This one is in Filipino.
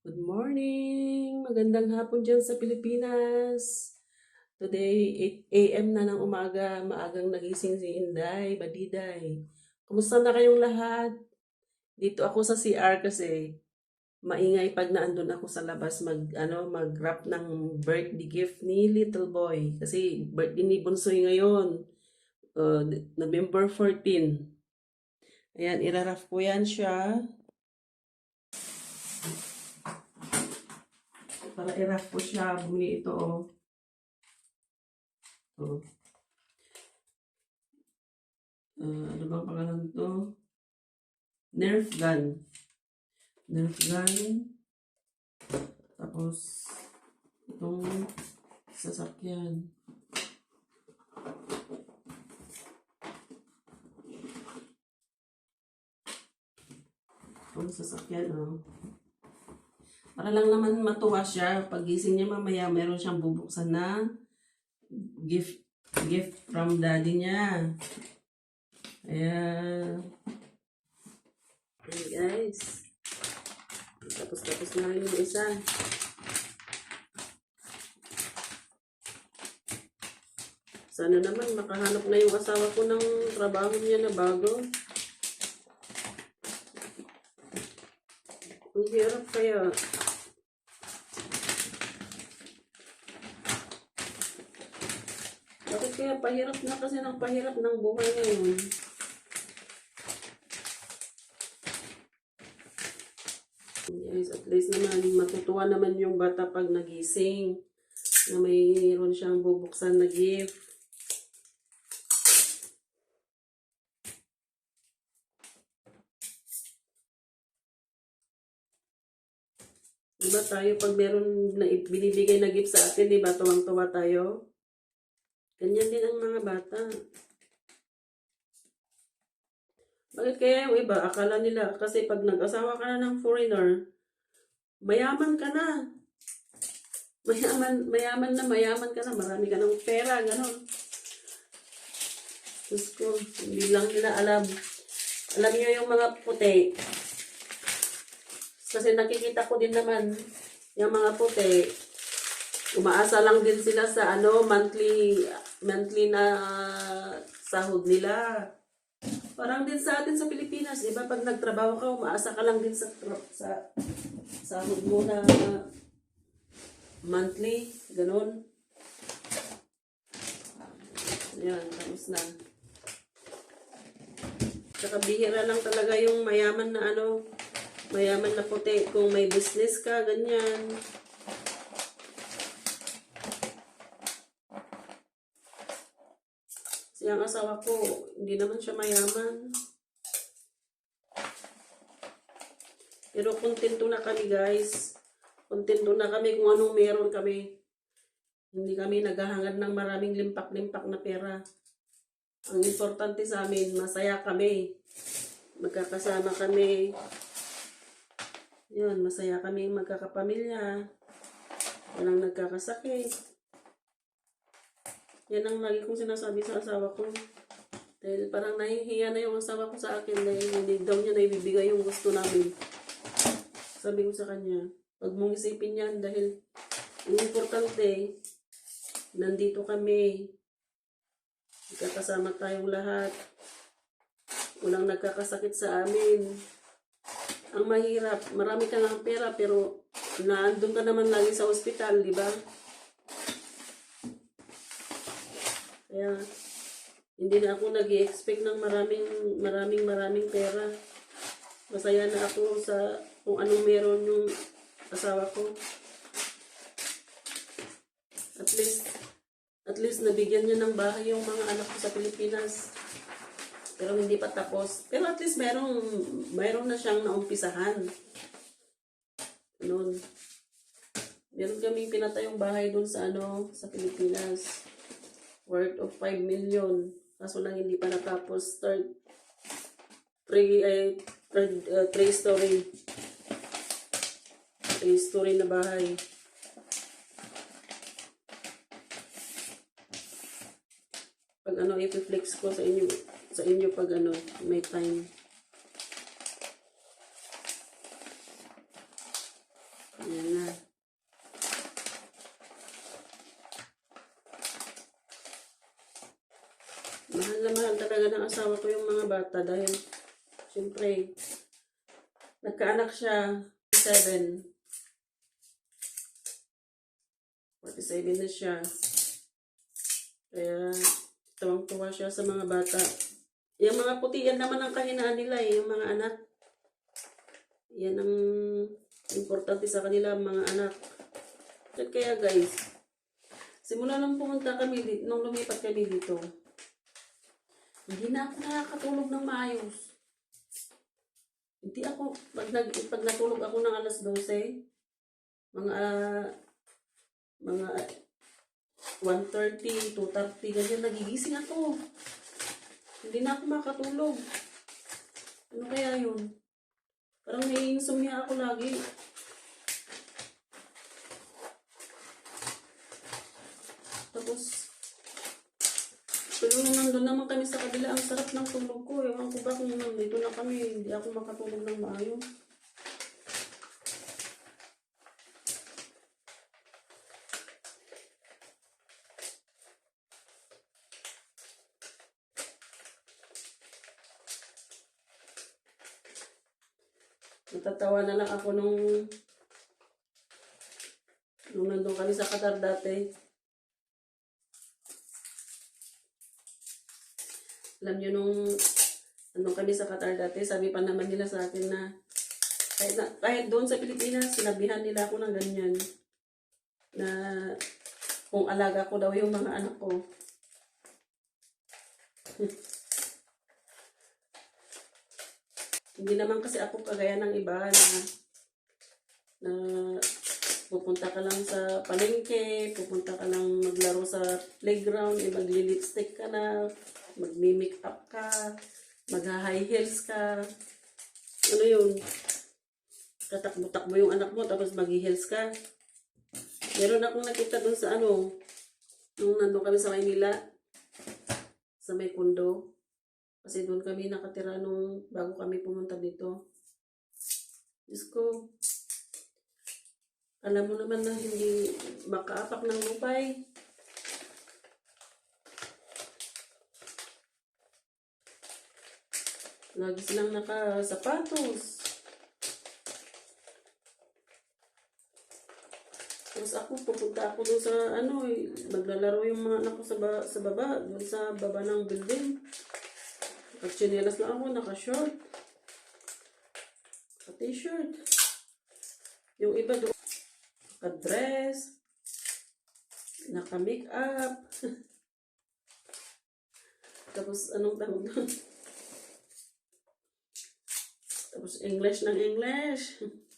Good morning! Magandang hapon dyan sa Pilipinas. Today, 8 a.m. na ng umaga. Maagang nagising si Inday, Badiday. Kumusta na kayong lahat? Dito ako sa CR kasi maingay pag naandun ako sa labas mag ano mag-wrap ng birthday gift ni little boy kasi birthday ni Bunsoy ngayon uh, November 14 ayan iraraf ko yan siya para i-wrap ko siya, bumili ito, oh. Oh. Ah, ano bang pangalan to? Nerf gun. Nerf gun. Tapos, itong sasakyan. Itong sasakyan, oh. Para lang naman matuwa siya. Pagising niya mamaya, meron siyang bubuksan na gift gift from daddy niya. Ayan. Ayan guys. Tapos-tapos na yung isa. Sana naman makahanap na yung asawa ko ng trabaho niya na bago. Ang hirap kaya. Bakit kaya pahirap na kasi ng pahirap ng buhay ngayon? Yes, at least naman matutuwa naman yung bata pag nagising na mayroon siyang bubuksan na gift. Diba tayo pag meron na binibigay na gift sa atin, diba tuwang-tuwa tayo? Ganyan din ang mga bata. Bakit kaya yung iba, akala nila, kasi pag nag-asawa ka na ng foreigner, mayaman ka na. Mayaman, mayaman na, mayaman ka na, marami ka ng pera, gano'n. Diyos ko, hindi lang nila alam. Alam niyo yung mga puti. Kasi nakikita ko din naman, yung mga puti, umaasa lang din sila sa ano, monthly, monthly na sahod nila. Parang din sa atin sa Pilipinas, di ba? Pag nagtrabaho ka, umaasa ka lang din sa, sa sahod mo na monthly, ganun. Yan, tapos na. Tsaka bihira lang talaga yung mayaman na ano, mayaman na puti. Kung may business ka, ganyan. Siyang asawa ko, hindi naman siya mayaman. Pero kontento na kami guys. Kontento na kami kung anong meron kami. Hindi kami naghahangad ng maraming limpak-limpak na pera. Ang importante sa amin, masaya kami. Magkakasama kami. Yun, masaya kami magkakapamilya. Walang nagkakasakit. Yan ang lagi kong sinasabi sa asawa ko. Dahil parang nahihiya na yung asawa ko sa akin dahil hindi daw niya naibibigay yung gusto namin. Sabi ko sa kanya, wag mong isipin yan dahil ang importante, nandito kami. Magkakasama tayong lahat. Walang nagkakasakit sa amin. Ang mahirap, marami ka ng pera pero naandun ka naman lagi sa ospital, di ba? Kaya, hindi na ako nag expect ng maraming, maraming, maraming pera. Masaya na ako sa kung anong meron yung asawa ko. At least, at least nabigyan niya ng bahay yung mga anak ko sa Pilipinas. Pero hindi pa tapos. Pero at least merong, mayroon na siyang naumpisahan. Noon. Meron kaming pinatayong bahay doon sa ano, sa Pilipinas worth of 5 million. Kaso lang hindi pa natapos. Third, three, eh, third, uh, three story. Three story na bahay. Pag ano, i-flex ko sa inyo, sa inyo pag ano, may time. Ayan na. Mahal na mahal talaga ng asawa ko yung mga bata dahil siyempre nagkaanak siya 7 47 na siya. Kaya tuwang-tuwa siya sa mga bata. Yung mga puti yan naman ang kahinaan nila eh, yung mga anak. Yan ang importante sa kanila mga anak. Kaya guys simula nung pumunta kami nung lumipat kami dito hindi na ako nakakatulog ng maayos. Hindi ako, pag, nag, pag natulog ako ng alas 12, mga, mga 1.30, 2.30, ganyan, nagigising ako. Hindi na ako makatulog. Ano kaya yun? Parang may insomnia ako lagi. Tapos, pero nung nandun naman kami sa kabila, ang sarap ng tulog ko. Ewan ko ba kung nandito na kami, hindi ako makatulog ng maayos. Natatawa na lang ako nung nung nandun kami sa Qatar dati. Alam niyo nung nandun kami sa Qatar dati, sabi pa naman nila sa akin na kahit, na, kahit doon sa Pilipinas, sinabihan nila ako ng ganyan na kung alaga ko daw yung mga anak ko. Hindi naman kasi ako kagaya ng iba na na pupunta ka lang sa palengke, pupunta ka lang maglaro sa playground, eh, magli-lipstick ka na, magmi-make up ka, mag-high heels ka. Ano yun? Tatakbo-takbo yung anak mo, tapos mag-heels ka. Meron akong nakita doon sa ano, nung nandun kami sa Maynila, sa may kundo. Kasi doon kami nakatira nung bago kami pumunta dito. Diyos ko, alam mo naman na hindi makaapak ng lupay. Lagi silang nakasapatos. Tapos ako, pupunta ako doon sa ano, eh, maglalaro yung mga anak ko sa, ba, sa baba, doon sa baba ng building. Nakachinelas lang ako, naka-short. Naka-t-shirt. Yung iba doon, naka-dress. Naka-makeup. Tapos anong tawag doon? Tapos English ng English.